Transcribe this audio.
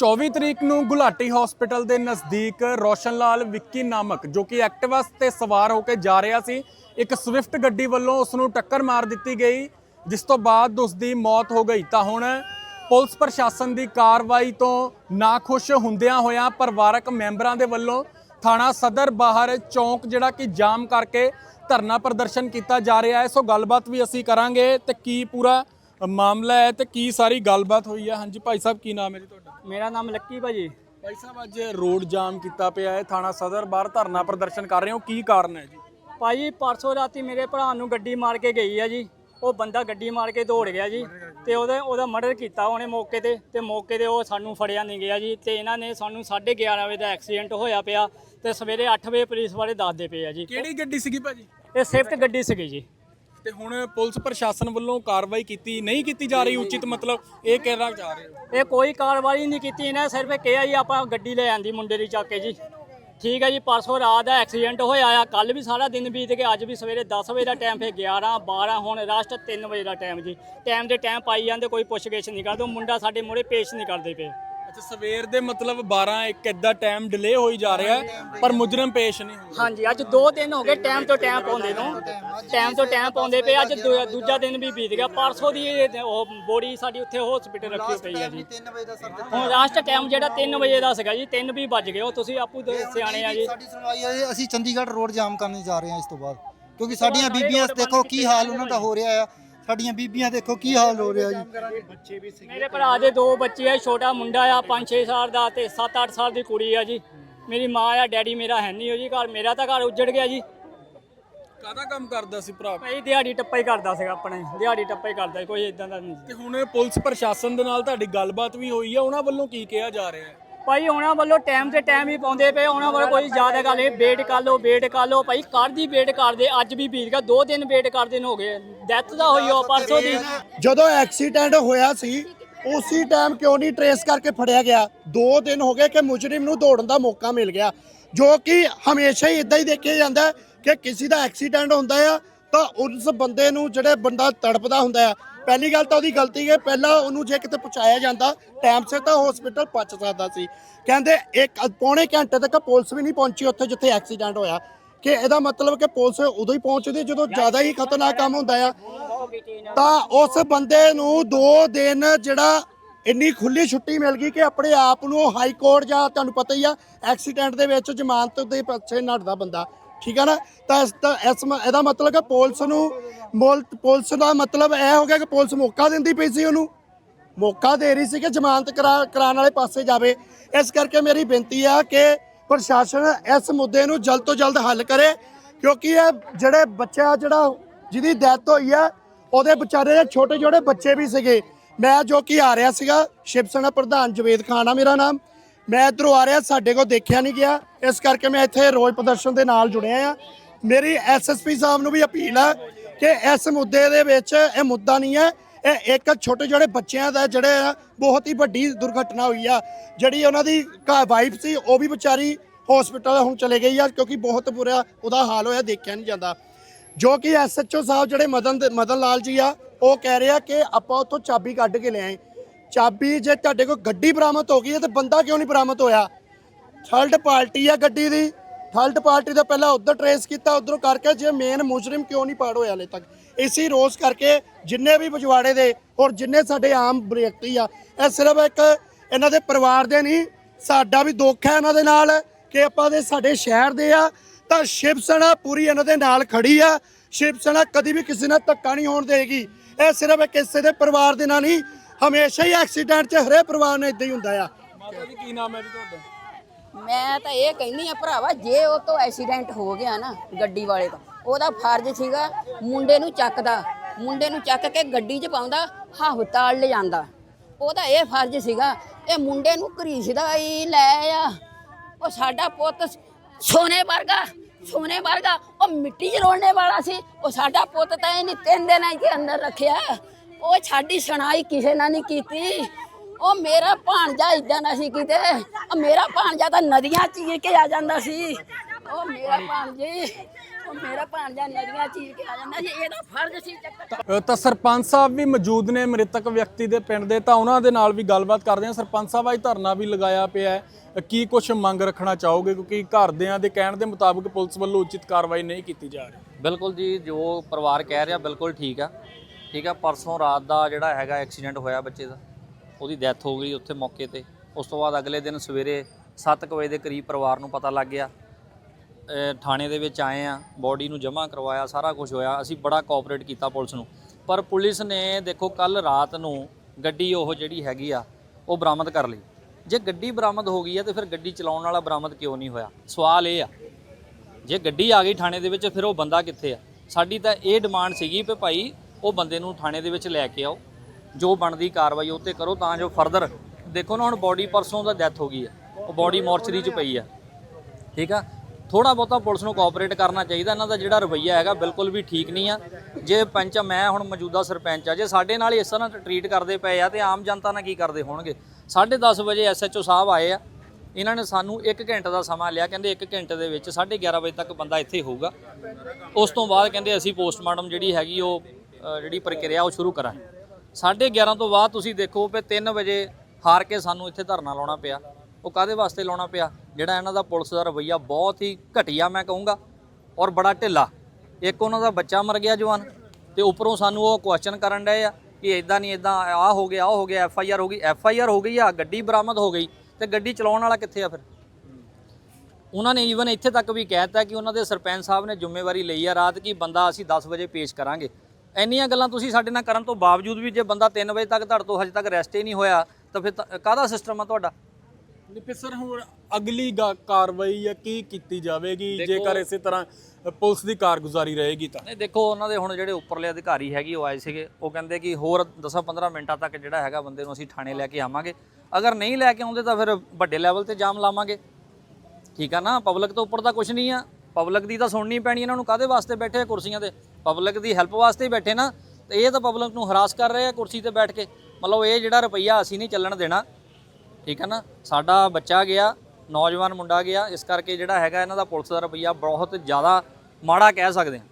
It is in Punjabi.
24 ਤਰੀਕ ਨੂੰ ਗੁਲਾਟੀ ਹਸਪੀਟਲ ਦੇ ਨਜ਼ਦੀਕ ਰੋਸ਼ਨ ਲਾਲ ਵਿੱਕੀ ਨਾਮਕ, ਜੋ ਕਿ ਐਕਟਿਵਾ ਤੇ ਸਵਾਰ ਹੋ ਕੇ ਜਾ ਰਿਹਾ ਸੀ, ਇੱਕ ਸਵਿਫਟ ਗੱਡੀ ਵੱਲੋਂ ਉਸ ਨੂੰ ਟੱਕਰ ਮਾਰ ਦਿੱਤੀ ਗਈ, ਜਿਸ ਤੋਂ ਬਾਅਦ ਉਸ ਦੀ ਮੌਤ ਹੋ ਗਈ। ਤਾਂ ਹੁਣ ਪੁਲਿਸ ਪ੍ਰਸ਼ਾਸਨ ਦੀ ਕਾਰਵਾਈ ਤੋਂ ਨਾਖੁਸ਼ ਹੁੰਦਿਆਂ ਹੋਇਆਂ ਪਰਿਵਾਰਕ ਮੈਂਬਰਾਂ ਦੇ ਵੱਲੋਂ ਥਾਣਾ ਸਦਰ ਬਾਹਰ ਚੌਂਕ ਜਿਹੜਾ ਕਿ ਜਾਮ ਕਰਕੇ ਧਰਨਾ ਪ੍ਰਦਰਸ਼ਨ ਕੀਤਾ ਜਾ ਰਿਹਾ ਹੈ। ਸੋ ਗੱਲਬਾਤ ਵੀ ਅਸੀਂ ਕਰਾਂਗੇ ਤੇ ਕੀ ਪੂਰਾ ਮਾਮਲਾ ਹੈ ਤੇ ਕੀ ਸਾਰੀ ਗੱਲਬਾਤ ਹੋਈ ਹੈ। ਹਾਂਜੀ ਭਾਈ ਸਾਹਿਬ, ਕੀ ਨਾਮ ਹੈ ਜੀ ਤੁਹਾਡਾ? ਮੇਰਾ ਨਾਮ ਲੱਕੀ ਭਾਜੀ। ਭਾਈ ਸਾਹਿਬ ਅੱਜ ਰੋਡ ਜਾਮ ਕੀਤਾ ਪਿਆ ਹੈ ਥਾਣਾ ਸਦਰ ਬਾਹਰ ਧਰਨਾ ਪ੍ਰਦਰਸ਼ਨ ਕਰ ਰਹੇ ਹੋ ਕੀ ਕਾਰਨ ਹੈ ਜੀ? ਭਾਜੀ ਪਰਸੋਂ ਰਾਤੀ ਮੇਰੇ ਭਰਾ ਨੂੰ ਗੱਡੀ ਮਾਰ ਕੇ ਗਈ ਆ ਜੀ। ਉਹ ਬੰਦਾ ਗੱਡੀ ਮਾਰ ਕੇ ਦੌੜ ਗਿਆ ਜੀ ਤੇ ਉਹਦਾ ਉਹਦਾ ਮਰਡਰ ਕੀਤਾ ਉਹਨੇ ਮੌਕੇ ਤੇ ਤੇ ਮੌਕੇ ਤੇ ਉਹ ਸਾਨੂੰ ਫੜਿਆ ਨਹੀਂ ਗਿਆ ਜੀ ਤੇ ਇਹਨਾਂ ਨੇ ਸਾਨੂੰ 11:30 ਵਜੇ ਦਾ ਐਕਸੀਡੈਂਟ ਹੋਇਆ ਪਿਆ ਤੇ ਸਵੇਰੇ 8 ਵਜੇ ਪੁਲਿਸ ਵਾਲੇ ਦੱਸਦੇ ਪਏ ਆ ਜੀ। ਕਿਹੜੀ ਗੱਡੀ ਸੀਗੀ ਭਾਜੀ? ਇਹ ਸਵਿਫਟ ਗੱਡੀ ਸੀਗੀ ਜੀ। ਤੇ ਹੁਣ ਪੁਲਿਸ ਪ੍ਰਸ਼ਾਸਨ ਵੱਲੋਂ ਕਾਰਵਾਈ ਕੀਤੀ, ਨਹੀਂ ਕੀਤੀ ਜਾ ਰਹੀ ਉਚਿਤ ਮਤਲਬ, ਇਹ ਕਹਿਣਾ ਚਾਹ ਰਹੇ ਹੋ। ਇਹ ਕੋਈ ਕਾਰਵਾਈ ਨਹੀਂ ਕੀਤੀ, ਇਹਨਾਂ ਨੇ ਸਿਰਫ ਇਹ ਕਿਹਾ ਜੀ, ਆਪਾਂ ਗੱਡੀ ਲੈ ਆਂਦੀ ਮੁੰਡੇ ਦੀ ਚੱਕ ਕੇ ਜੀ। ਠੀਕ ਹੈ ਜੀ, ਪਰਸੋਂ ਰਾਤ ਦਾ ਐਕਸੀਡੈਂਟ ਹੋਇਆ ਆ ਕੱਲ ਵੀ ਸਾਰਾ ਦਿਨ ਬੀਤ ਗਿਆ, ਅੱਜ ਵੀ ਸਵੇਰੇ 10 ਵਜੇ ਦਾ ਟਾਈਮ, ਫਿਰ 11 12 ਹੁਣ ਲਾਸਟ 3 ਵਜੇ ਦਾ ਟਾਈਮ ਜੀ। ਟਾਈਮ ਦੇ ਟਾਈਮ ਪਾਈ ਜਾਂਦੇ, ਕੋਈ ਪੁੱਛਗਿੱਛ ਨਹੀਂ ਕਰਦੇ, ਉਹ ਮੁੰਡਾ ਸਾਡੇ ਮੂਹਰੇ ਪੇਸ਼ ਨਹੀਂ ਕਰਦੇ ਪਏ। ਅੱਛਾ ਸਵੇਰ ਦੇ ਮਤਲਬ 12 ਇੱਕ ਇਦਾਂ ਟਾਈਮ ਡਿਲੇ ਹੋਈ ਜਾ ਰਿਹਾ ਹੈ, ਪਰ ਮੁਜਰਮ ਪੇਸ਼ ਨਹੀਂ ਹੋਏ ਹਾਂਜੀ ਅੱਜ 2 ਦਿਨ ਹੋ ਗਏ ਟਾਈਮ ਤੋਂ ਟਾਈਮ ਪਾਉਂਦੇ ਨੂੰ। ਟਾਈਮ ਤੋਂ ਟਾਈਮ ਪਾਉਂਦੇ ਪਏ ਅੱਜ ਦੂ- ਦੂਜਾ ਦਿਨ ਵੀ ਬੀਤ ਗਿਆ। ਪਰਸੋਂ ਦੀ ਇਹ ਉਹ ਬੋਡੀ ਸਾਡੀ ਉੱਥੇ ਹਸਪੀਟਲ ਰੱਖੀ ਪਈ ਹੈ ਜੀ। 3 ਵਜੇ ਦਾ ਸਰ ਹੁਣ ਲਾਸਟ ਟਾਈਮ ਜਿਹੜਾ 3 ਵਜੇ ਦਾ ਸੀਗਾ ਜੀ 3 ਵੀ ਵੱਜ ਗਏ। ਉਹ ਤੁਸੀਂ ਆਪੂ ਦੇ ਸਿਆਣੇ ਆ ਜੀ। ਸਾਡੀ ਸੁਣਵਾਈ ਹੈ ਅਸੀਂ ਚੰਡੀਗੜ੍ਹ ਰੋਡ ਜਾਮ ਕਰਨ ਜਾ ਰਹੇ ਹਾਂ ਇਸ ਤੋਂ ਬਾਅਦ। ਕਿਉਂਕਿ ਸਾਡੀਆਂ ਬੀਬੀਆਂ ਦੇਖੋ ਕੀ ਹਾਲ ਉਹਨਾਂ ਦਾ ਹੋ ਰਿਹਾ ਆ। ਸਾਡੀਆਂ ਬੀਬੀਆਂ ਦੇਖੋ ਕੀ ਹਾਲ ਹੋ ਰਿਹਾ ਜੀ। ਮੇਰੇ ਭਰਾ ਦੇ ਦੋ ਬੱਚੇ ਆ ਛੋਟਾ ਮੁੰਡਾ ਆ 5-6 ਸਾਲ ਦਾ ਤੇ 7-8 ਸਾਲ ਦੀ ਕੁੜੀ ਆ ਜੀ। ਮੇਰੀ ਮਾਂ ਆ ਡੈਡੀ ਮੇਰਾ ਹੈ ਨਹੀਂ ਹੋ ਜੀ ਘਰ ਮੇਰਾ ਤਾਂ ਘਰ ਉੱਜੜ ਗਿਆ ਜੀ। ਕਾਹਦਾ ਕੰਮ ਕਰਦਾ ਸੀ ਭਰਾ? ਭਾਈ ਦਿਹਾੜੀ ਟੱਪਾ ਹੀ ਕਰਦਾ ਸੀਗਾ ਆਪਣੇ ਦਿਹਾੜੀ ਟੱਪਾ ਹੀ ਕਰਦਾ ਸੀ, ਕੋਈ ਇਦਾਂ ਦਾ ਨਹੀਂ ਤੇ ਹੁਣ ਪੁਲਿਸ ਪ੍ਰਸ਼ਾਸਨ ਦੇ ਨਾਲ ਤੁਹਾਡੀ ਗੱਲਬਾਤ ਵੀ ਹੋਈ ਹੈ ਉਹਨਾਂ ਵੱਲੋਂ ਕੀ ਕਿਹਾ ਜਾ ਰਿਹਾ ਹੈ? ਭਾਈ ਉਹਨਾਂ ਵੱਲੋਂ ਟਾਈਮ ਤੇ ਟਾਈਮ ਹੀ ਪਾਉਂਦੇ ਪਏ, ਉਹਨਾਂ ਵੱਲੋਂ ਕੋਈ ਜ਼ਿਆਦਾ ਗੱਲ ਇਹ ਵੇਟ ਕਰ ਲਓ ਵੇਟ ਕਰ ਲਓ, ਭਾਈ ਕੱਲ੍ਹ ਦੀ ਵੇਟ ਕਰਦੇ, ਅੱਜ ਵੀ ਬੀਤ ਗਿਆ, ਦੋ ਦਿਨ ਵੇਟ ਕਰਦੇ ਨੂੰ ਹੋ ਗਏ ਡੈਥ ਦਾ ਹੋਈ ਉਹ ਪਰਸੋਂ ਦੀ। ਜਦੋਂ ਐਕਸੀਡੈਂਟ ਹੋਇਆ ਸੀ, ਉਸੇ ਟਾਈਮ ਕਿਉਂ ਨਹੀਂ ਟਰੇਸ ਕਰਕੇ ਫੜਿਆ ਗਿਆ? ਦੋ ਦਿਨ ਹੋ ਗਏ ਕਿ ਮੁਜਰਮ ਨੂੰ ਦੌੜਨ ਦਾ ਮੌਕਾ ਮਿਲ ਗਿਆ, ਜੋ ਕਿ ਹਮੇਸ਼ਾ ਹੀ ਇਦਾਂ ਹੀ ਦੇਖਿਆ ਜਾਂਦਾ ਕਿ ਕਿਸੇ ਦਾ ਐਕਸੀਡੈਂਟ ਹੁੰਦਾ ਆ ਤਾਂ ਉਸ ਬੰਦੇ ਨੂੰ ਜਿਹੜੇ ਬੰਦਾ ਤੜਪਦਾ ਹੁੰਦਾ ਆ, ਪਹਿਲੀ ਗੱਲ ਤਾਂ ਉਹਦੀ ਗਲਤੀ ਹੈ, ਪਹਿਲਾਂ ਉਹਨੂੰ ਜੇ ਕਿਤੇ ਪਹੁੰਚਾਇਆ ਜਾਂਦਾ ਟਾਈਮ ਸਿਰ ਤਾਂ ਹਸਪੀਟਲ ਪਹੁੰਚ ਸਕਦਾ ਸੀ। ਕਹਿੰਦੇ ਇੱਕ ਪੌਣੇ ਘੰਟੇ ਤੱਕ ਪੁਲਿਸ ਵੀ ਨਹੀਂ ਪਹੁੰਚੀ ਉੱਥੇ ਜਿੱਥੇ ਐਕਸੀਡੈਂਟ ਹੋਇਆ। ਕਿ ਇਹਦਾ ਮਤਲਬ ਕਿ ਪੁਲਿਸ ਉਦੋਂ ਹੀ ਪਹੁੰਚਦੀ ਜਦੋਂ ਜ਼ਿਆਦਾ ਹੀ ਖਤਰਨਾਕ ਕੰਮ ਹੁੰਦਾ ਆ। ਤਾਂ ਉਸ ਬੰਦੇ ਨੂੰ 2 ਦਿਨ ਜਿਹੜਾ ਇੰਨੀ ਖੁੱਲੀ ਛੁੱਟੀ ਮਿਲ ਗਈ ਕਿ ਆਪਣੇ ਆਪ ਨੂੰ ਹਾਈ ਕੋਰਟ ਜਾਂ ਤੁਹਾਨੂੰ ਪਤਾ ਹੀ ਆ ਐਕਸੀਡੈਂਟ ਦੇ ਵਿੱਚ ਜ਼ਮਾਨਤ ਦੇ ਪਿੱਛੇ ਨੱਠਦਾ ਬੰਦਾ। ਠੀਕ ਆ ਨਾ? ਤਾਂ ਇਸ ਤਾਂ ਇਸ ਮ- ਇਹਦਾ ਮਤਲਬ ਕਿ ਪੁਲਿਸ ਨੂੰ ਮੁਲ- ਪੁਲਿਸ ਦਾ ਮਤਲਬ ਇਹ ਹੋ ਗਿਆ ਕਿ ਪੁਲਿਸ ਮੌਕਾ ਦਿੰਦੀ ਪਈ ਸੀ ਉਹਨੂੰ। ਮੌਕਾ ਦੇ ਰਹੀ ਸੀ ਕਿ ਜ਼ਮਾਨਤ ਕਰਾ ਕਰਾਉਣ ਵਾਲੇ ਪਾਸੇ ਜਾਵੇ। ਇਸ ਕਰਕੇ ਮੇਰੀ ਬੇਨਤੀ ਆ ਕਿ ਪ੍ਰਸ਼ਾਸਨ ਇਸ ਮੁੱਦੇ ਨੂੰ ਜਲਦ ਤੋਂ ਜਲਦ ਹੱਲ ਕਰੇ। ਕਿਉਂਕਿ ਇਹ ਜਿਹੜੇ ਬੱਚਾ ਜਿਹੜਾ ਜਿਹਦੀ ਡੈਥ ਹੋਈ ਆ, ਉਹਦੇ ਵਿਚਾਰੇ ਦੇ ਛੋਟੇ ਛੋਟੇ ਬੱਚੇ ਵੀ ਸੀਗੇ। ਮੈਂ ਜੋ ਕਿ ਆ ਰਿਹਾ ਸੀਗਾ ਸ਼ਿਵ ਸੈਨਾ ਪ੍ਰਧਾਨ ਜਵੇਦ ਖਾਨ ਆ ਮੇਰਾ ਨਾਮ। ਮੈਂ ਇੱਧਰੋਂ ਆ ਰਿਹਾ, ਸਾਡੇ ਕੋਲ ਦੇਖਿਆ ਨਹੀਂ ਗਿਆ। ਇਸ ਕਰਕੇ ਮੈਂ ਇੱਥੇ ਰੋਜ਼ ਪ੍ਰਦਰਸ਼ਨ ਦੇ ਨਾਲ ਜੁੜਿਆ ਆ ਮੇਰੀ ਐਸਐਸਪੀ ਸਾਹਿਬ ਨੂੰ ਵੀ ਅਪੀਲ ਆ ਕਿ ਇਸ ਮੁੱਦੇ ਦੇ ਵਿੱਚ ਇਹ ਮੁੱਦਾ ਨਹੀਂ ਹੈ। ਇਹ ਇੱਕ ਛੋਟੇ ਛੋਟੇ ਬੱਚਿਆਂ ਦਾ ਜਿਹੜੇ ਆ, ਬਹੁਤ ਹੀ ਵੱਡੀ ਦੁਰਘਟਨਾ ਹੋਈ ਆ। ਜਿਹੜੀ ਉਹਨਾਂ ਦੀ ਵਾਈਫ ਸੀ, ਉਹ ਵੀ ਵਿਚਾਰੀ ਹਸਪੀਟਲ ਹੁਣ ਚਲੇ ਗਈ ਆ, ਕਿਉਂਕਿ ਬਹੁਤ ਬੁਰਾ ਉਹਦਾ ਹਾਲ ਹੋਇਆ, ਦੇਖਿਆ ਨਹੀਂ ਜਾਂਦਾ। ਜੋ ਕਿ ਐਸਐਚਓ ਸਾਹਿਬ ਜਿਹੜੇ ਮਦਨ ਮਦਨ ਲਾਲ ਜੀ ਆ, ਉਹ ਕਹਿ ਰਹੇ ਆ ਕਿ ਆਪਾਂ ਉੱਥੋਂ ਚਾਬੀ ਕੱਢ ਕੇ ਲਿਆਏ ਚਾਬੀ ਜੇ ਤੁਹਾਡੇ ਕੋਲ ਗੱਡੀ ਬਰਾਮਦ ਹੋ ਗਈ ਹੈ ਤੇ ਬੰਦਾ ਕਿਉਂ ਨਹੀਂ ਬਰਾਮਦ ਹੋਇਆ? ਥਰਡ ਪਾਰਟੀ ਆ ਗੱਡੀ ਦੀ। ਥਰਡ ਪਾਰਟੀ ਦਾ ਪਹਿਲਾਂ ਉਧਰ ਟਰੇਸ ਕੀਤਾ, ਉਧਰੋਂ ਕਰਕੇ ਜੇ ਮੇਨ ਮੁਜਰਮ ਕਿਉਂ ਨਹੀਂ ਪਾੜ ਹੋਇਆ ਹਲੇ ਤੱਕ? ਇਸੀ ਰੋਸ ਕਰਕੇ ਜਿੰਨੇ ਵੀ ਬਜਵਾੜੇ ਦੇ ਔਰ ਜਿੰਨੇ ਸਾਡੇ ਆਮ ਵਿਅਕਤੀ ਆ, ਇਹ ਸਿਰਫ ਇੱਕ ਇਹਨਾਂ ਦੇ ਪਰਿਵਾਰ ਦੇ ਨਹੀਂ, ਸਾਡਾ ਵੀ ਦੁੱਖ ਹੈ ਇਹਨਾਂ ਦੇ ਨਾਲ ਕਿ ਆਪਾਂ ਦੇ ਸਾਡੇ ਸ਼ਹਿਰ ਦੇ ਆ, ਤਾਂ ਸ਼ਿਵ ਸੈਨਾ ਪੂਰੀ ਇਹਨਾਂ ਦੇ ਨਾਲ ਖੜੀ ਆ। ਸ਼ਿਵ ਸੈਨਾ ਕਦੀ ਵੀ ਕਿਸੇ ਨਾਲ ਧੱਕਾ ਨਹੀਂ ਹੋਣ ਦੇਗੀ। ਇਹ ਸਿਰਫ ਕਿਸੇ ਦੇ ਪਰਿਵਾਰ ਦੇ ਨਾਲ ਨਹੀਂ ਹਮੇਸ਼ਾ ਹੀ ਐਕਸੀਡੈਂਟ 'ਚ ਹਰੇ ਪਰਿਵਾਰ ਨਾਲ ਇਦਾਂ ਹੀ ਹੁੰਦਾ ਆ। ਮਾਤਾ ਜੀ ਕੀ ਨਾਮ ਹੈ ਜੀ ਤੁਹਾਡਾ? ਮੈਂ ਤਾਂ ਇਹ ਕਹਿੰਦੀ ਆ ਭਰਾਵਾ ਜੇ ਉਹ ਤੋਂ ਐਕਸੀਡੈਂਟ ਹੋ ਗਿਆ ਨਾ ਗੱਡੀ ਵਾਲੇ ਦਾ ਉਹਦਾ ਫਰਜ਼ ਸੀਗਾ ਮੁੰਡੇ ਨੂੰ ਚੱਕਦਾ ਮੁੰਡੇ ਨੂੰ ਚੱਕ ਕੇ ਗੱਡੀ 'ਚ ਪਾਉਂਦਾ ਹਸਪਤਾਲ ਲੈ ਜਾਂਦਾ ਉਹਦਾ ਇਹ ਫਰਜ਼ ਸੀਗਾ ਇਹ ਮੁੰਡੇ ਨੂੰ ਘਰੀਸਦਾ ਹੀ ਲੈ ਆ। ਉਹ ਸਾਡਾ ਪੁੱਤ ਸੋਨੇ ਵਰਗਾ ਸੋਨੇ ਵਰਗਾ ਉਹ ਮਿੱਟੀ 'ਚ ਰੋਲਣੇ ਵਾਲਾ ਸੀ। ਉਹ ਸਾਡਾ ਪੁੱਤ ਤਾਂ ਇਹਨੇ ਤਿੰਨ ਦਿਨਾਂ ਦੇ ਅੰਦਰ ਰੱਖਿਆ। ਉਹ ਸਾਡੀ ਸੁਣਾਈ ਕਿਸੇ ਨਾਲ ਨਹੀਂ ਕੀਤੀ। ਉਹ ਮੇਰਾ ਭਾਣਜਾ ਇਦਾਂ ਦਾ ਸੀ ਕਿਤੇ। ਉਹ ਮੇਰਾ ਭਾਣਜਾ ਤਾਂ ਨਦੀਆਂ ਚੀਰ ਕੇ ਆ ਜਾਂਦਾ ਸੀ। ਉਹ ਮੇਰਾ ਭਾਂਜੀ ਉਹ ਮੇਰਾ ਭਾਂਜਾ ਨਦੀਆਂ ਚੀਰ ਕੇ ਆ ਜਾਂਦਾ ਜੀ ਇਹਦਾ ਫਰਜ਼ ਸੀ ਚੱਕਰ। ਤਾਂ ਸਰਪੰਚ ਸਾਹਿਬ ਵੀ ਮੌਜੂਦ ਨੇ ਮ੍ਰਿਤਕ ਵਿਅਕਤੀ ਦੇ ਪਿੰਡ ਦੇ ਤਾਂ ਉਹਨਾਂ ਦੇ ਨਾਲ ਵੀ ਗੱਲਬਾਤ ਕਰਦੇ ਹਾਂ। ਸਰਪੰਚ ਸਾਹਿਬ ਅੱਜ ਧਰਨਾ ਵੀ ਲਗਾਇਆ ਪਿਆ ਹੈ। ਕੀ ਕੁਝ ਮੰਗ ਰੱਖਣਾ ਚਾਹੋਗੇ? ਕਿਉਂਕਿ ਘਰਦਿਆਂ ਦੇ ਕਹਿਣ ਦੇ ਮੁਤਾਬਕ ਪੁਲਿਸ ਵੱਲੋਂ ਉਚਿਤ ਕਾਰਵਾਈ ਨਹੀਂ ਕੀਤੀ ਜਾ ਰਹੀ। ਬਿਲਕੁਲ ਜੀ ਜੋ ਪਰਿਵਾਰ ਕਹਿ ਰਿਹਾ ਬਿਲਕੁਲ ਠੀਕ ਆ। ਠੀਕ ਆ, ਪਰਸੋਂ ਰਾਤ ਦਾ ਜਿਹੜਾ ਹੈਗਾ ਐਕਸੀਡੈਂਟ ਹੋਇਆ ਬੱਚੇ ਦਾ, ਉਹਦੀ ਡੈਥ ਹੋ ਗਈ ਉੱਥੇ ਮੌਕੇ ਤੇ। ਉਸ ਤੋਂ ਬਾਅਦ ਅਗਲੇ ਦਿਨ ਸਵੇਰੇ 7 ਵਜੇ ਦੇ ਕਰੀਬ ਪਰਿਵਾਰ ਨੂੰ ਪਤਾ ਲੱਗ ਗਿਆ। ਥਾਣੇ ਦੇ ਵਿੱਚ ਆਏ ਆ, ਬੋਡੀ ਨੂੰ ਜਮ੍ਹਾਂ ਕਰਵਾਇਆ, ਸਾਰਾ ਕੁਝ ਹੋਇਆ। ਅਸੀਂ ਬੜਾ ਕੋਆਪਰੇਟ ਕੀਤਾ ਪੁਲਿਸ ਨੂੰ। ਪਰ ਪੁਲਿਸ ਨੇ ਦੇਖੋ ਕੱਲ ਰਾਤ ਨੂੰ ਗੱਡੀ ਉਹ ਜਿਹੜੀ ਹੈਗੀ ਆ, ਉਹ ਬਰਾਮਦ ਕਰ ਲਈ। ਜੇ ਗੱਡੀ ਬਰਾਮਦ ਹੋ ਗਈ ਆ, ਤੇ ਫਿਰ ਗੱਡੀ ਚਲਾਉਣ ਵਾਲਾ ਬਰਾਮਦ ਕਿਉਂ ਨਹੀਂ ਹੋਇਆ? ਸਵਾਲ ਇਹ ਆ, ਜੇ ਗੱਡੀ ਆ ਗਈ ਥਾਣੇ ਦੇ ਵਿੱਚ, ਫਿਰ ਉਹ ਬੰਦਾ ਕਿੱਥੇ ਆ? ਸਾਡੀ ਤਾਂ ਇਹ ਡਿਮਾਂਡ ਸੀਗੀ ਕਿ ਭਾਈ ਉਹ ਬੰਦੇ ਨੂੰ ਥਾਣੇ ਦੇ ਵਿੱਚ ਲੈ ਕੇ ਆਓ। ਜੋ ਬਣਦੀ ਕਾਰਵਾਈ ਉਹ ਤੇ ਕਰੋ ਤਾਂ ਜੋ ਫਰਦਰ ਦੇਖੋ ਨਾ ਹੁਣ ਬੋਡੀ ਪਰਸੋਂ ਦਾ ਡੈਥ ਹੋ ਗਈ ਆ ਉਹ ਬੋਡੀ ਮੋਰਚਰੀ 'ਚ ਪਈ ਆ ਠੀਕ ਆ? ਥੋੜਾ ਬਹੁਤਾ ਪੁਲਿਸ ਨੂੰ ਕੋਆਪਰੇਟ ਕਰਨਾ ਚਾਹੀਦਾ। ਇਹਨਾਂ ਦਾ ਜਿਹੜਾ ਰਵੱਈਆ ਹੈਗਾ ਬਿਲਕੁਲ ਵੀ ਠੀਕ ਨਹੀਂ ਆ। ਜੇ ਪੰਚ ਆ, ਮੈਂ ਹੁਣ ਮੌਜੂਦਾ ਸਰਪੰਚ ਆ ਜੇ ਸਾਡੇ ਨਾਲ ਇਸ ਤਰ੍ਹਾਂ ਟਰੀਟ ਕਰਦੇ ਪਏ ਆ ਤੇ ਆਮ ਜਨਤਾ ਨਾਲ ਕੀ ਕਰਦੇ ਹੋਣਗੇ? 10:30 ਵਜੇ ਐਸਐਚਓ ਸਾਹਿਬ ਆਏ ਆ। ਇਹਨਾਂ ਨੇ ਸਾਨੂੰ 1 ਘੰਟੇ ਦਾ ਸਮਾਂ ਲਿਆ। ਕਹਿੰਦੇ 1 ਘੰਟੇ ਦੇ ਵਿੱਚ 11:30 ਵਜੇ ਤੱਕ ਬੰਦਾ ਇੱਥੇ ਹੋਊਗਾ। ਉਸ ਤੋਂ ਬਾਅਦ ਕਹਿੰਦੇ ਅਸੀਂ ਪੋਸਟਮਾਰਟਮ ਜਿਹੜੀ ਹੈਗੀ ਉਹ ਜਿਹੜੀ ਪ੍ਰਕਿਰਿਆ ਉਹ ਸ਼ੁਰੂ ਕਰਾਂਗੇ 11:30 ਤੋਂ ਬਾਅਦ ਤੁਸੀਂ ਦੇਖੋ ਵੀ 3 ਵਜੇ ਹਾਰ ਕੇ ਸਾਨੂੰ ਇੱਥੇ ਧਰਨਾ ਲਾਉਣਾ ਪਿਆ। ਉਹ ਕਾਦੇ ਵਾਸਤੇ ਲਾਉਣਾ ਪਿਆ? ਜਿਹੜਾ ਇਹਨਾਂ ਦਾ ਪੁਲਿਸ ਦਾ ਰਵੱਈਆ ਬਹੁਤ ਹੀ ਘਟੀਆ ਮੈਂ ਕਹੂੰਗਾ ਔਰ ਬੜਾ ਢਿੱਲਾ। ਇੱਕ ਉਹਨਾਂ ਦਾ ਬੱਚਾ ਮਰ ਗਿਆ ਜਵਾਨ ਤੇ ਉੱਪਰੋਂ ਸਾਨੂੰ ਉਹ ਕੁਐਸਚਨ ਕਰਨ ਡਏ ਆ ਕਿ ਇਦਾਂ ਨਹੀਂ ਇਦਾਂ ਆ ਹੋ ਗਿਆ, ਆ ਹੋ ਗਿਆ, ਐਫ ਆਈ ਆਰ ਹੋ ਗਈ, ਐਫ ਆਈ ਆਰ ਹੋ ਗਈ ਆ? ਗੱਡੀ ਬਰਾਮਦ ਹੋ ਗਈ ਤੇ ਗੱਡੀ ਚਲਾਉਣ ਵਾਲਾ ਕਿੱਥੇ ਆ ਫਿਰ? ਉਹਨਾਂ ਨੇ ਈਵਨ ਇੱਥੇ ਤੱਕ ਵੀ ਕਹਿਤਾ ਕਿ ਉਹਨਾਂ ਦੇ ਸਰਪੰਚ ਸਾਹਿਬ ਨੇ ਜ਼ਿੰਮੇਵਾਰੀ ਲਈ ਆ ਰਾਤ ਕੀ ਬੰਦਾ ਅਸੀਂ 10 ਵਜੇ ਪੇਸ਼ ਕਰਾਂਗੇ। ਇੰਨੀਆਂ ਗੱਲਾਂ ਤੁਸੀਂ ਸਾਡੇ ਨਾਲ ਕਰਨ ਤੋਂ ਬਾਵਜੂਦ ਵੀ ਜੇ ਬੰਦਾ 3 ਵਜੇ ਤੱਕ ਤੁਹਾਡੇ ਤੋਂ ਹਜੇ ਤੱਕ ਅਰੈਸਟ ਹੀ ਨਹੀਂ ਹੋਇਆ ਤਾਂ ਫਿਰ ਤਾਂ ਕਾਹਦਾ ਸਿਸਟਮ ਆ ਤੁਹਾਡਾ? ਨਹੀਂ ਸਰ ਹੁਣ ਅਗਲੀ ਗਾ- ਕਾਰਵਾਈ ਜਾਂ ਕੀ ਕੀਤੀ ਜਾਵੇਗੀ? ਜੇਕਰ ਇਸੇ ਤਰ੍ਹਾਂ ਪੁਲਿਸ ਦੀ ਕਾਰਗੁਜ਼ਾਰੀ ਰਹੇਗੀ ਤਾਂ। ਨਹੀਂ ਦੇਖੋ ਉਹਨਾਂ ਦੇ ਹੁਣ ਜਿਹੜੇ ਉੱਪਰਲੇ ਅਧਿਕਾਰੀ ਹੈਗੇ ਉਹ ਆਏ ਸੀਗੇ। ਉਹ ਕਹਿੰਦੇ ਕਿ ਹੋਰ 10-15 ਮਿੰਟਾਂ ਤੱਕ ਜਿਹੜਾ ਹੈਗਾ ਬੰਦੇ ਨੂੰ ਅਸੀਂ ਥਾਣੇ ਲੈ ਕੇ ਆਵਾਂਗੇ। ਅਗਰ ਨਹੀਂ ਲੈ ਕੇ ਆਉਂਦੇ ਤਾਂ ਫਿਰ ਵੱਡੇ ਲੈਵਲ ਤੇ ਜਾਮ ਲਾਵਾਂਗੇ। ਠੀਕ ਆ ਨਾ? ਪਬਲਿਕ ਤੋਂ ਉੱਪਰ ਤਾਂ ਕੁਝ ਨਹੀਂ ਆ। ਪਬਲਿਕ ਦੀ ਤਾਂ ਸੁਣਨੀ ਪੈਣੀ ਇਹਨਾਂ ਨੂੰ ਕਾਦੇ ਵਾਸਤੇ ਬੈਠੇ ਆ ਕੁਰਸੀਆਂ ਤੇ? ਪਬਲਿਕ ਦੀ ਹੈਲਪ ਵਾਸਤੇ ਹੀ ਬੈਠੇ ਨਾ। ਤੇ ਇਹ ਤਾਂ ਪਬਲਿਕ ਨੂੰ ਹਰਾਸ ਕਰ ਰਹੇ ਆ ਕੁਰਸੀ ਤੇ ਬੈਠ ਕੇ। ਮਤਲਬ ਇਹ ਜਿਹੜਾ ਰੁਪਈਆ ਅਸੀਂ ਨਹੀਂ ਚੱਲਣ ਦੇਣਾ। ਠੀਕ ਹੈ ਨਾ? ਸਾਡਾ ਬੱਚਾ ਗਿਆ, ਨੌਜਵਾਨ ਮੁੰਡਾ ਗਿਆ, ਇਸ ਕਰਕੇ ਜਿਹੜਾ ਹੈਗਾ ਇਹਨਾਂ ਦਾ ਪੁਲਿਸ ਦਾ ਰੁਪਈਆ ਬਹੁਤ ਜ਼ਿਆਦਾ ਮਾੜਾ ਕਹਿ ਸਕਦੇ ਹਾਂ